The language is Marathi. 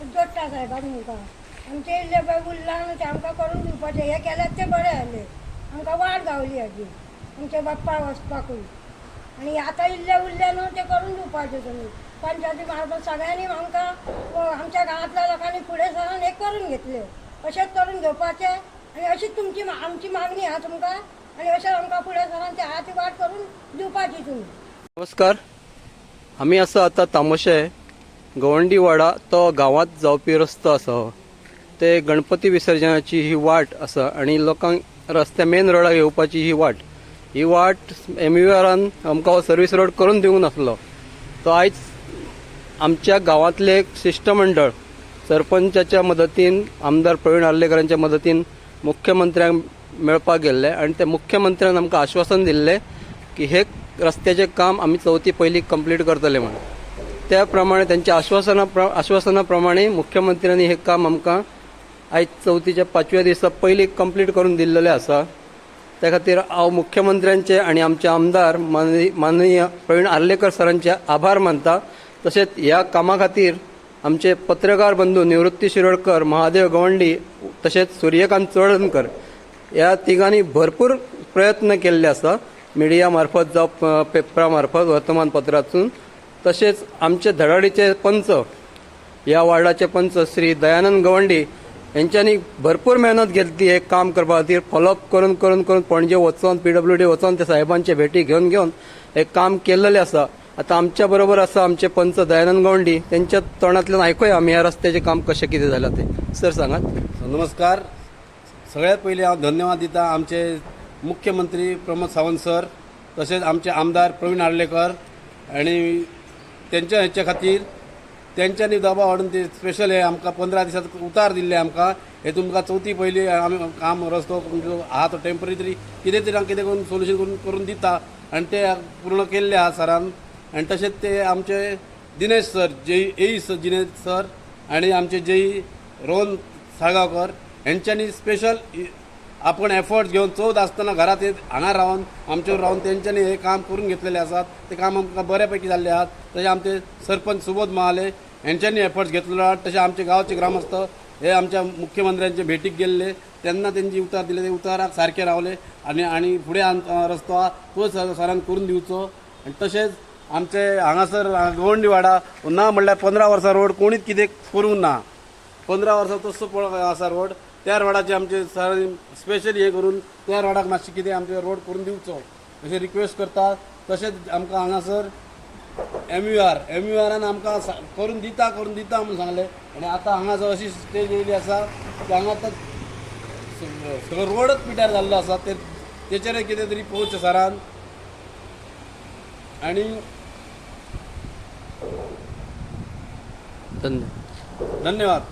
जोडटा साहेबाक मुखार आमचे इल्ले पळय उरला न्हू ते आमकां करून दिवपाचें हे केल्यार ते बरें जालें आमकां वाट गावली हाजी आमच्या बाप्पा वचपाकूय आनी आतां इल्ले उरले न्हू ते करून दिवपाचे तुमी पंचायती मार्फत सगळ्यांनी आमकां आमच्या गांवांतल्या लोकांनी फुडें सरून हे करून घेतले. अशेंच करून घेवपाचें आनी अशीच तुमची मा- आमची मागणी आहा तुमकां. आनी अशें आमकां फुडें सरून ते आहा ती वाट करून दिवपाची तुमी नमस्कार. आमी असं आता तामोशे गवंडी वाडा तो गांवांत जावपी रस्तो आसा ते गणपती विसर्जनाची ही वाट आसा आनी लोकांक रस्त्या मेन रोडाक येवपाची ही वाट. ही वाट एम यू आरान आमकां हो सर्वीस रोड करून दिवंक नासलो तो आयज आमच्या गांवांतले एक शिष्टमंडळ सरपंचाच्या मदतीन आमदार प्रवीण आर्लेकरांच्या मदतीन मुख्यमंत्र्यांक मेळपाक गेल्ले आनी ते मुख्यमंत्र्यान आमकां आश्वासन दिल्लें की हे रस्त्याचें काम आमी चवथी पयलीं कंप्लीट करतले म्हणून. त्या प्रमाणे त्यांच्या आश्वासना प्र आश्वासना प्रमाणे मुख्यमंत्र्यांनी हे काम आमकां आयज चवथीच्या पांचव्या दिसा पयलीं कंप्लीट करून दिल्लेलें आसा. त्या खातीर हांव मुख्यमंत्र्यांचे आनी आमचे आमदार माननीय माननीय प्रवीण आर्लेकर सरांचे आभार मानता. तशेंच ह्या कामा खातीर आमचे पत्रकार बंधू निवृत्ती शिरोडकर महादेव गवंडी तशेंच सूर्यकांत चळणकर ह्या तिगांनी भरपूर प्रयत्न केल्ले आसा. मिडिया मार्फत जावं पेपरा मार्फत वर्तमानपत्रातून. तशेंच आमचे धडाडीचे पंच ह्या वार्डाचे पंच श्री दयानंद गवंडी यांच्यानी भरपूर मेहनत घेतली हे काम करपा खातीर फॉलोअप करून करून करून पणजे वचून पीडब्ल्यू डी वचून त्या साहेबांचे भेटी घेवन घेवन हे काम केलेले आसा आता आमच्या बरोबर आसा आमचे पंच दयानंद गवंडी त्यांच्या तोंडातल्यान आयकूया आमी ह्या रस्त्याचे काम कशें कितें जालां ते. सर सांगात नमस्कार. सगळ्यात पयलीं हांव धन्यवाद दिता आमचे मुख्यमंत्री प्रमोद सावंत सर तशेंच आमचे आमदार प्रवीण आर्लेकर आनी तेंच्या हेच्या खातीर तेंच्यांनी दबाव हाडून ते स्पेशल हे आमकां पंदरा दिसात उतार दिल्ले आमकां. हे तुमकां चवथी पयलीं आमी काम रस्तो म्हणजे तुमचो आहा तो टेंपररी तरी कितें तरी कितें करून सोल्युशन करून करून दिता. आनी ते पूर्ण केल्ले आहा सरान. आनी तशेंच ते आमचे Dinesh sir JE AE sir Dinesh sir आनी आमचे जेई रोहन साळगांवकर हेंच्यांनी स्पेशल आपण एफर्ट्स घेवन चवथ आसतना घरात येत हांगा रावन आमचेर रावन तेंच्यांनी हे काम करून घेतलेले आसात ते काम आमकां बऱ्यापैकी जाल्लें आहात. तशें आमचे सरपंच सुबोध महाले हेंच्यांनी एफर्ट्स घेतलेले आहात तशें आमचे गांवचे ग्रामस्थ हे आमच्या मुख्यमंत्र्यांचे भेटीक गेल्ले. तेन्ना तेंची उतार दिले. ते उताराक सारखे रावले. आनी आनी फुडें रस्तो आहा तो सरान करून दिवचो. आनी तशेंच आमचे हांगासर गवंडी वाडा ना म्हणल्यार पंदरा वर्सां रोड कोणीच कितें करूंक ना. पंदरा वर्सां तसो पळोवंक आसा रोड. त्या रोडाचे आमचे सर स्पेशली हे करून त्या रोडाक मातशें कितें आमचे रोड करून दिवचो. अशें रिक्वेस्ट करता तशेंच आमकां हांगासर M U R M U Aran आमकां करून दिता करून दिता म्हणून सांगलें. आनी आतां हांगा जो अशी स्टेज येयली आसा की हांगा आतां सगळो रोडच पिड्यार जाल्लो आसा. ते तेचेर कितें तरी पळोवचें सरान आनी धन्यवाद धन्यवाद.